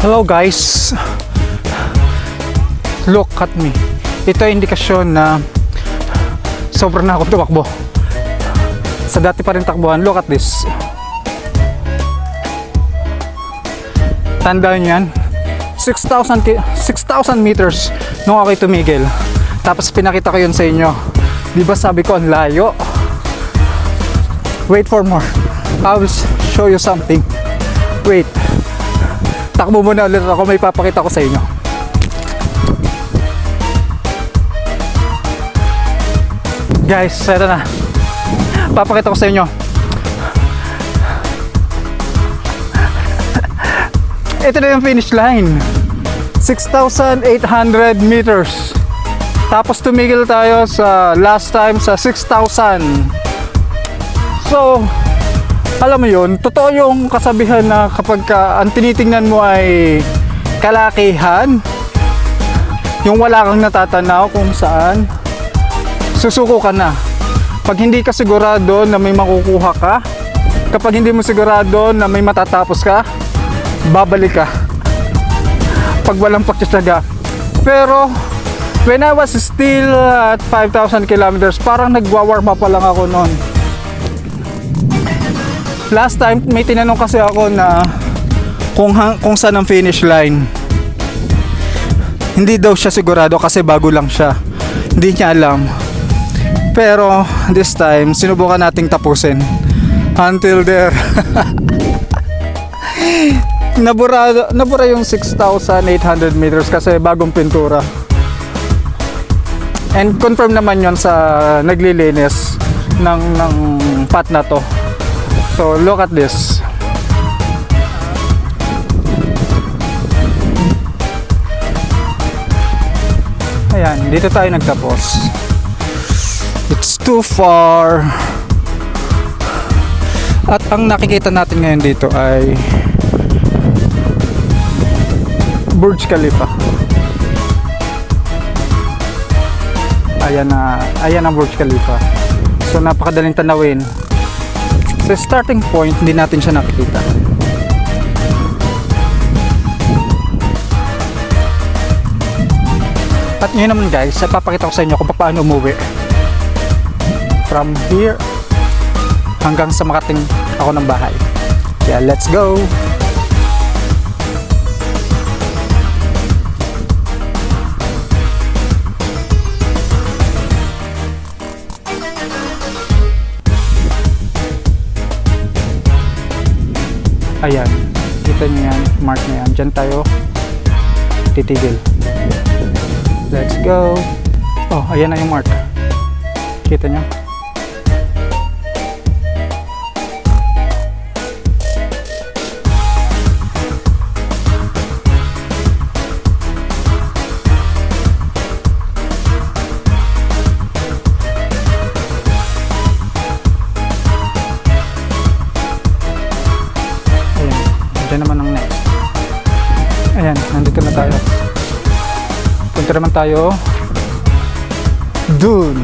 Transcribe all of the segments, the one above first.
Hello guys. Look at me. Ito ay indikasyon na sobrang na ako tumakbo. Sa dati pa rin takbuhan, look at this. Tandaan nyo yan. 6,000 ki- 6,000 meters nung ako'y tumigil. Tapos pinakita ko yun sa inyo. Di ba sabi ko ang layo? Wait for more. I will show you something. Wait. Takbo muna ulit ako, may papakita ko sa inyo. Guys, eto na. Papakita ko sa inyo. Ito na yung finish line. 6,800 meters. Tapos tumigil tayo sa last time sa 6,000. So, alam mo yun, totoo yung kasabihan na kapag ka, ang tinitingnan mo ay kalakihan, yung wala kang natatanaw kung saan, susuko ka na. Pag hindi ka sigurado na may makukuha ka, kapag hindi mo sigurado na may matatapos ka, babalik ka. Pag walang pagtsatsaga. Pero, when I was still at 5,000 kilometers, parang nagwa-warm up pa lang ako noon. Last time, may tinanong kasi ako na kung, kung saan ang finish line. Hindi daw siya sigurado kasi bago lang siya. Hindi niya alam. Pero this time, sinubukan nating tapusin. Until there. nabura, nabura yung 6,800 meters kasi bagong pintura. And confirm naman yon sa naglilinis ng, ng path na to. So look at this. Ayan, dito tayo nagtapos. It's too far. At ang nakikita natin ngayon dito ay Burj Khalifa. Ayan na, ayan ang Burj Khalifa. So napakadaling tanawin. Sa starting point, hindi natin siya nakikita. At ngayon naman guys, papakita ko sa inyo kung paano umuwi. From here hanggang sa makating ako ng bahay. Kaya let's go! Ayan. Kita niyo yan. Mark na yan. Diyan tayo titigil. Let's go. Oh, ayan na yung mark. Kita niyo? Ayan, nandito na tayo. Punta naman tayo dun.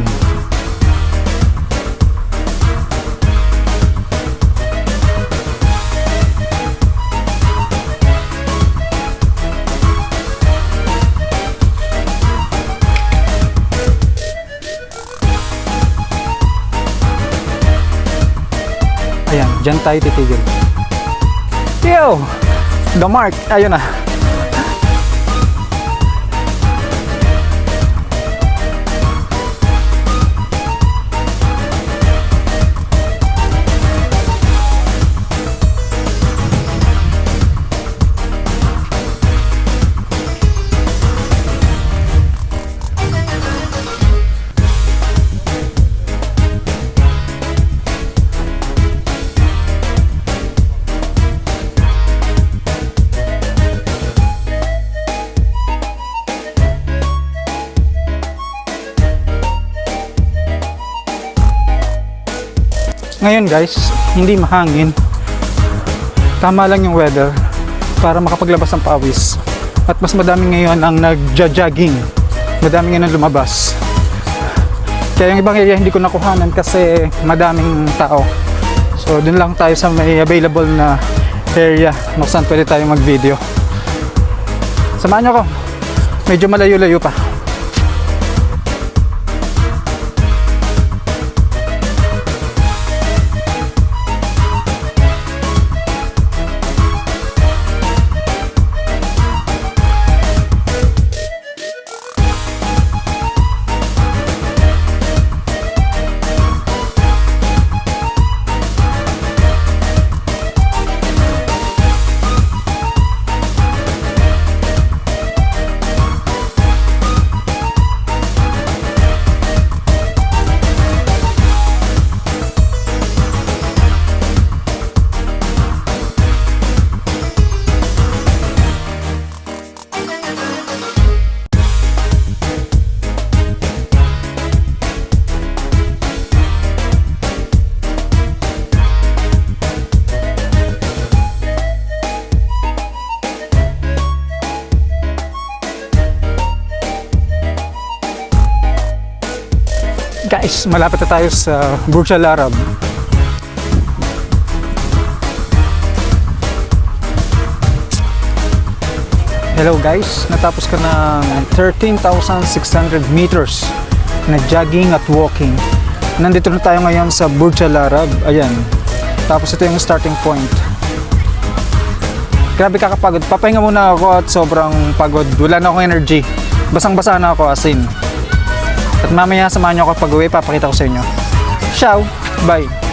Ayan, dyan tayo titigil. Yo! The mark. Ayun na. Ngayon guys, hindi mahangin. Tama lang yung weather para makapaglabas ng pawis. At mas madami ngayon ang nagja-jogging. Madami ngayon ang lumabas. Kaya yung ibang area hindi ko nakuhanan kasi madaming tao. So dun lang tayo sa may available na area kung saan pwede tayo mag-video. Samahan nyo ko. Medyo malayo-layo pa. Guys, malapit na tayo sa Burj Al Arab. Hello guys, natapos ko ng 13,600 meters na jogging at walking. Nandito na tayo ngayon sa Burj Al Arab. Ayan. Tapos ito yung starting point. Grabe kakapagod. Papahinga muna ako at sobrang pagod. Wala na akong energy. Basang-basa na ako asin. At mamaya samahan nyo ako pag uwi, papakita ko sa inyo. Ciao! Bye!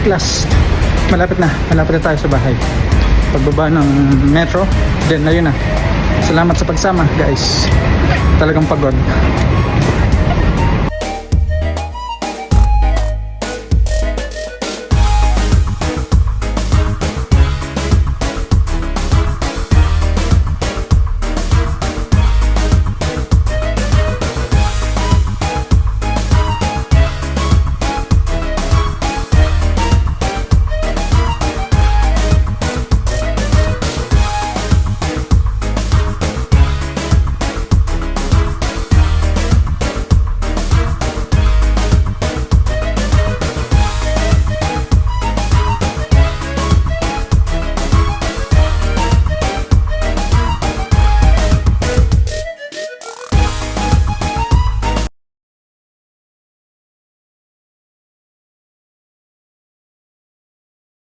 At malapit na. Malapit na tayo sa bahay. Pagbaba ng metro, then ayun na. Salamat sa pagsama, guys. Talagang pagod.